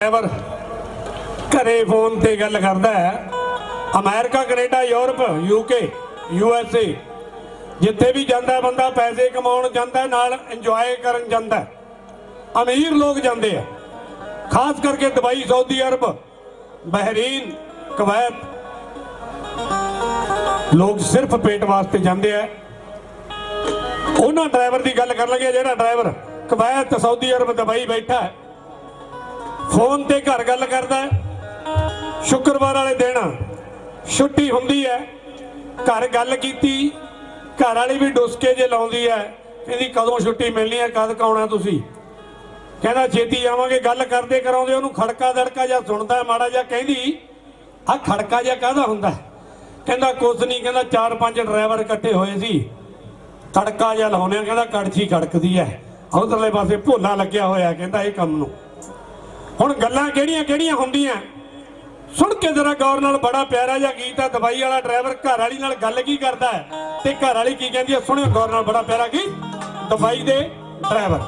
Driver ਘਰੇ phone ਤੇ ਗੱਲ ਕਰਦਾ ਹੈ। America, Canada, Europe UK U S A ਜਿੱਥੇ ਵੀ ਜਾਂਦਾ ਬੰਦਾ ਪੈਸੇ ਕਮਾਉਣ ਜਾਂਦਾ ਨਾਲ ਇੰਜੋਏ ਕਰਨ ਜਾਂਦਾ ਅਮੀਰ ਲੋਕ ਜਾਂਦੇ ਆ। ਖਾਸ ਕਰਕੇ Dubai, Saudi Arabia, Bahrain, Kuwait. ਲੋਕ ਸਿਰਫ ਪੇਟ ਵਾਸਤੇ ਜਾਂਦੇ ਆ। ਉਹਨਾਂ ਡਰਾਈਵਰ ਦੀ ਗੱਲ ਕਰ ਲਗੇ ਜਿਹੜਾ driver Kuwait, Saudi Arab, Dubai ਬੈਠਾ ਹੈ। ਫੋਨ ਤੇ ਘਰ ਗੱਲ ਕਰਦਾ ਸ਼ੁੱਕਰਵਾਰ ਵਾਲੇ ਦਿਨ ਛੁੱਟੀ ਹੁੰਦੀ ਹੈ। ਘਰ ਗੱਲ ਕੀਤੀ, ਘਰ ਵਾਲੀ ਵੀ ਡੁਸਕੇ ਜੇ ਲਾਉਂਦੀ ਹੈ। ਕਹਿੰਦੀ, ਕਦੋਂ ਛੁੱਟੀ ਮਿਲਣੀ ਹੈ? ਕਦ ਕਾਉਣਾ ਤੁਸੀਂ? ਕਹਿੰਦਾ, ਛੇਤੀ ਆਵਾਂਗੇ, ਗੱਲ ਕਰਦੇ ਕਰਾਉਂਦੇ, ਉਹਨੂੰ ਖੜਕਾ ਦੜਕਾ ਜਾਂ ਸੁਣਦਾ ਮਾੜਾ ਜਿਹਾ। ਕਹਿੰਦੀ ਆ ਖੜਕਾ ਜਿਹਾ ਕਾਹਦਾ ਹੁੰਦਾ? ਕਹਿੰਦਾ, ਕੁਛ ਨਹੀਂ। ਕਹਿੰਦਾ, ਚਾਰ ਪੰਜ ਡਰਾਈਵਰ ਇਕੱਠੇ ਹੋਏ ਸੀ। ਤੜਕਾ ਜਿਹਾ ਲਾਉਣੇ ਕਹਿੰਦਾ, ਕੜਛੀ ਖੜਕਦੀ ਹੈ। ਉਧਰਲੇ ਪਾਸੇ ਭੋਲਾ ਲੱਗਿਆ ਹੋਇਆ ਕਹਿੰਦਾ, ਇਹ ਕੰਮ ਨੂੰ। ਹੁਣ ਗੱਲਾਂ ਕਿਹੜੀਆਂ ਕਿਹੜੀਆਂ ਹੁੰਦੀਆਂ? ਸੁਣ ਕੇ ਜਰਾ ਗੌਰ ਨਾਲ ਬੜਾ ਪਿਆਰਾ ਜਿਹਾ ਗੀਤ ਹੈ ਦਵਾਈ ਵਾਲਾ ਡਰਾਈਵਰ ਘਰ ਵਾਲੀ ਨਾਲ ਗੱਲ ਕੀ ਕਰਦਾ ਹੈ? ਤੇ ਘਰ ਵਾਲੀ ਕੀ ਕਹਿੰਦੀ ਹੈ? ਸੁਣਿਓ, ਗੌਰ ਨਾਲ ਬੜਾ ਪਿਆਰਾ ਗੀਤ। ਦਵਾਈ ਦੇ ਡਰਾਈਵਰ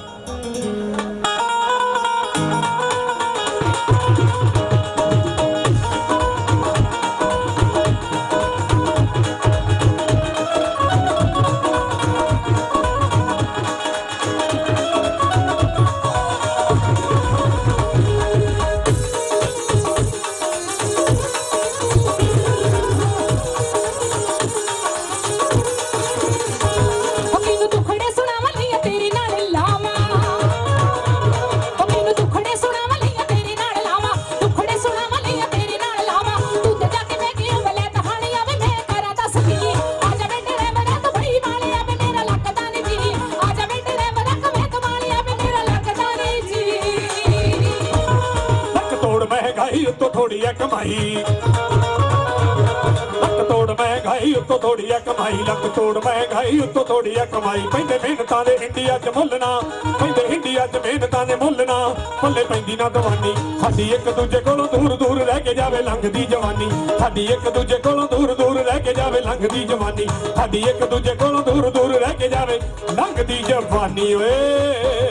ਥੋੜੀ ਆ ਕਮਾਈ। ਲੱਕ ਤੋੜ ਮਹਿੰਗਾਈ ਉੱਤੋਂ ਥੋੜੀ ਆ ਕਮਾਈ। ਲੱਕ ਤੋੜ ਮਹਿੰਗਾਈ ਉੱਤੋਂ ਥੋੜੀ ਆ ਕਮਾਈ। ਪੈਂਦੇ ਮਿਹਨਤਾਂ ਦੇ ਇੰਡੀਆ 'ਚ ਮੁੱਲ ਨਾ ਪੈਂਦੇ ਇੰਡੀਆ 'ਚ ਮਿਹਨਤਾਂ ਦੇ ਮੁੱਲ ਨਾ ਪੱਲੇ ਪੈਂਦੀ ਨਾ ਦਵਾਨੀ। ਸਾਡੀ ਇੱਕ ਦੂਜੇ ਕੋਲੋਂ ਦੂਰ ਦੂਰ ਰਹਿ ਕੇ ਜਾਵੇ ਲੰਘਦੀ ਜਵਾਨੀ। ਸਾਡੀ ਇੱਕ ਦੂਜੇ ਕੋਲੋਂ ਦੂਰ ਦੂਰ ਰਹਿ ਕੇ ਜਾਵੇ ਲੰਘਦੀ ਜਵਾਨੀ। ਸਾਡੀ ਇੱਕ ਦੂਜੇ ਕੋਲੋਂ ਦੂਰ ਦੂਰ ਰਹਿ ਕੇ ਜਾਵੇ ਲੰਘਦੀ ਜਵਾਨੀ। ਓਏ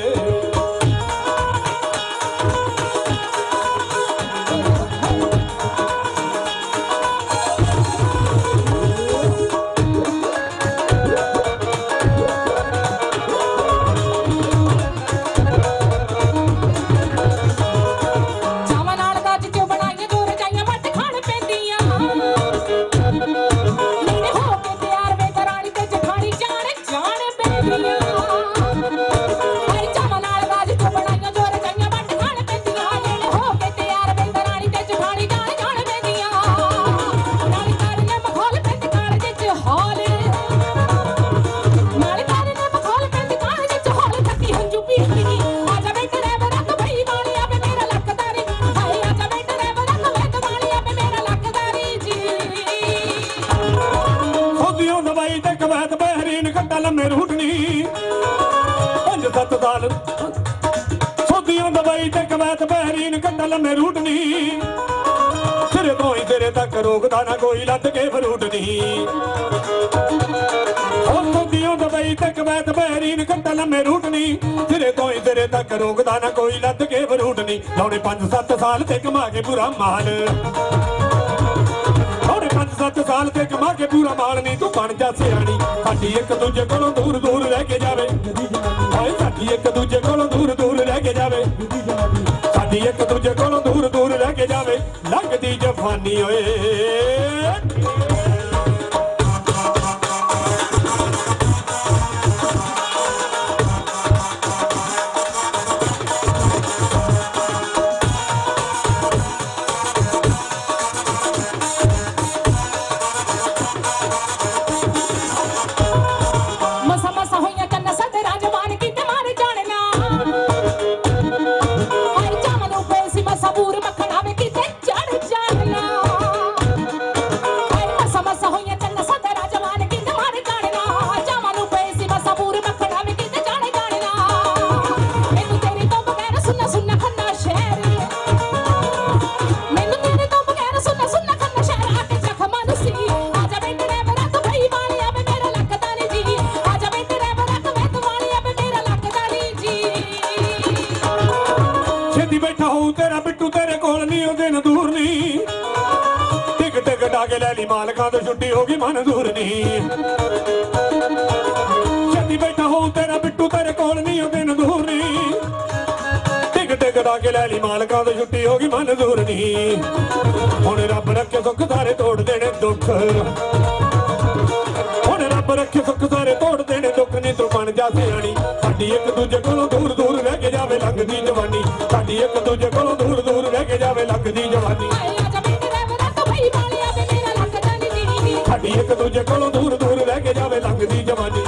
ਦਵਾਈ ਬਹਿਰੀਨ ਘੱਟਾ ਲੰਮੇ ਰੂਟਣੀ ਪੰਜ ਸੱਤ ਸਾਲ ਸੋਧੀਆਂ ਦਵਾਈ ਤੇ ਕਵੈਤ ਬਹਿਰੀਨ ਘੱਟਾ ਲੰਮੇ ਰੂਟਣੀ ਸਿਰੇ ਤੋਂ ਹੀ ਤੇਰੇ ਤੱਕ ਰੋਕਦਾ ਨਾ ਕੋਈ ਲੱਦ ਕੇ ਫਰੂਟਣੀ ਉਹ ਸੋਧੀਆਂ ਦਵਾਈ ਤੇ ਕਵੈਤ ਬਹਿਰੀਨ ਘੱਟਾ ਲੰਮੇ ਰੂਟਣੀ ਸਿਰੇ ਤੋਂ ਹੀ ਤੇਰੇ ਤੱਕ ਰੋਕਦਾ ਨਾ ਕੋਈ ਲੱਦ ਕੇ ਫਰੂਟਣੀ ਲਾਉਣੇ ਪੰਜ ਸੱਤ ਸਾਲ ਤੇ ਕਮਾ ਕੇ ਪੂਰਾ ਮਾਲ। ਥੋੜੇ ਪੰਜ ਸੱਤ ਸਾਲ ਤੇ ਕਮਾ ਕੇ ਪੂਰਾ ਮਾਲ ਨਹੀਂ ਤੂੰ ਬਣ ਜਾ ਸਿਆਣੀ। ਸਾਡੀ ਇੱਕ ਦੂਜੇ ਕੋਲੋਂ ਦੂਰ ਦੂਰ ਰਹਿ ਕੇ ਜਾਵੇ। ਹਾਏ, ਸਾਡੀ ਇੱਕ ਦੂਜੇ ਕੋਲੋਂ ਦੂਰ ਦੂਰ ਰਹਿ ਕੇ ਜਾਵੇ। ਸਾਡੀ ਇੱਕ ਦੂਜੇ ਕੋਲੋਂ ਦੂਰ ਦੂਰ ਰਹਿ ਕੇ ਜਾਵੇ। ਲੱਗਦੀ ਜਫਾਨੀ ਓਏ। ਤੇਰੇ ਉਹ ਦਿਨ ਦੂਰ ਨਹੀਂ। ਟਿਕ ਟਿਕ ਡਾ ਕੇ ਲੈ ਲਈ ਮਾਲਕਾਂ ਤੋਂ ਛੁੱਟੀ ਹੋ ਗਈ, ਮਨ ਦੂਰ ਨਹੀਂ। ਛੱਡੀ ਬੈਠਾ ਹੋ ਤੇਰਾ ਬਿੱਟੂ, ਤੇਰੇ ਕੋਲ ਨਹੀਂ, ਉਹ ਦਿਨ ਦੂਰ ਨਹੀਂ। ਟਿਕ ਟਿਕ ਡਾ ਕੇ ਲੈ ਲਈ ਮਾਲਕਾਂ ਤੋਂ ਛੁੱਟੀ ਹੋ ਗਈ, ਮਨ ਦੂਰ ਨਹੀਂ। ਹੁਣ ਰੱਬ ਰੱਖੇ ਸੁੱਖ ਸਾਰੇ ਤੋੜ ਦੇਣੇ ਦੁੱਖ। ਹੁਣ ਰੱਬ ਰੱਖੇ ਸੁੱਖ ਸਾਰੇ ਤੋੜ ਦੇਣੇ ਦੁੱਖ। ਨਹੀਂ ਤੂੰ ਬਣ ਜਾ ਸਿਆਣੀ, ਸਾਡੀ ਇੱਕ ਦੂਜੇ ਕੋਲੋਂ ਦੂਰ ਦੂਰ ਰਹਿ ਕੇ ਜਾਵੇ ਲੱਗਦੀ ਜਵਾਨੀ। ਸਾਡੀ ਇੱਕ ਦੂਜੇ ਸਾਡੀ ਇੱਕ ਦੂਜੇ ਕੋਲੋਂ ਦੂਰ ਦੂਰ ਰਹਿ ਕੇ ਜਾਵੇ ਲੰਘਦੀ ਜਵਾਨੀ।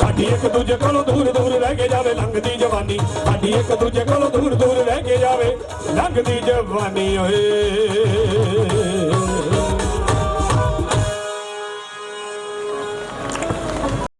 ਸਾਡੀ ਇੱਕ ਦੂਜੇ ਕੋਲੋਂ ਦੂਰ ਦੂਰ ਰਹਿ ਕੇ ਜਾਵੇ ਲੰਘਦੀ ਜਵਾਨੀ। ਸਾਡੀ ਇੱਕ ਦੂਜੇ ਕੋਲੋਂ ਦੂਰ ਦੂਰ ਰਹਿ ਕੇ ਜਾਵੇ ਲੰਘਦੀ ਜਵਾਨੀ ਓਏ।